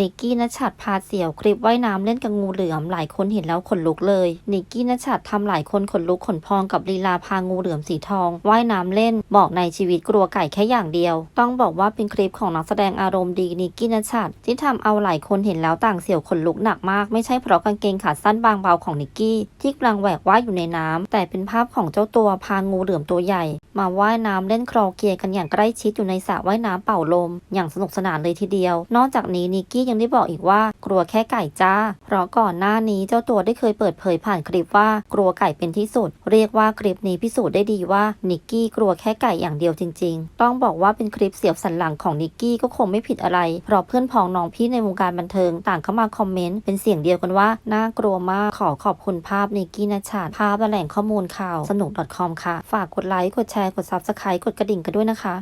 นิกกี้นัชชัดพาเสี่ยวคลิปว่ายน้ำเล่นกับงูเหลือมหลายคนเห็นแล้วขนลุกเลยนิกกี้นัชชัดทำหลายคนขนลุกขนพองกับลีลาพางูเหลือมสีทองว่ายน้ำเล่นบอกในชีวิตกลัวไก่แค่อย่างเดียว ต้องบอกว่าเป็นคลิปของนักแสดงอารมณ์ดีนิกกี้นัชชัดที่ทำเอาหลายคนเห็นแล้วต่างเสี่ยวขนลุกหนักมากไม่ใช่เพราะกางเกงขาสั้นบางเบาของนิกกี้ที่กำลังแหวกว่ายอยู่ในน้ำแต่เป็นภาพของเจ้าตัวพางูเหลือมตัวใหญ่ มาว่ายน้ำเล่นคลอเกียกันอย่างใกล้ชิดอยู่ในสระว่ายน้ำเป่าลม อย่างสนุกสนานเลยทีเดียว นอกจากนี้นิกกี้ยังได้บอกอีกว่า กลัวแค่ไก่จ้า เพราะก่อนหน้านี้เจ้าตัวได้เคยเปิดเผยผ่านคลิปว่ากลัวไก่เป็นที่สุด เรียกว่าคลิปนี้พิสูจน์ได้ดีว่านิกกี้กลัวแค่ไก่อย่างเดียวจริง ๆ ต้องบอกว่าเป็นคลิปเสียบสันหลังของนิกกี้ก็คงไม่ผิดอะไร เพราะเพื่อนพ้องน้องพี่ในวงการบันเทิงต่างเข้ามาคอมเมนต์เป็นเสียงเดียวกันว่าน่ากลัวมากขอขอบคุณภาพนิกกี้นัชชาภาพและแหล่งข้อมูลข่าวสนุก .com ค่ะ ฝากกดไลค์กดแชร์กด subscribe กดกระดิ่งกันด้วยนะคะ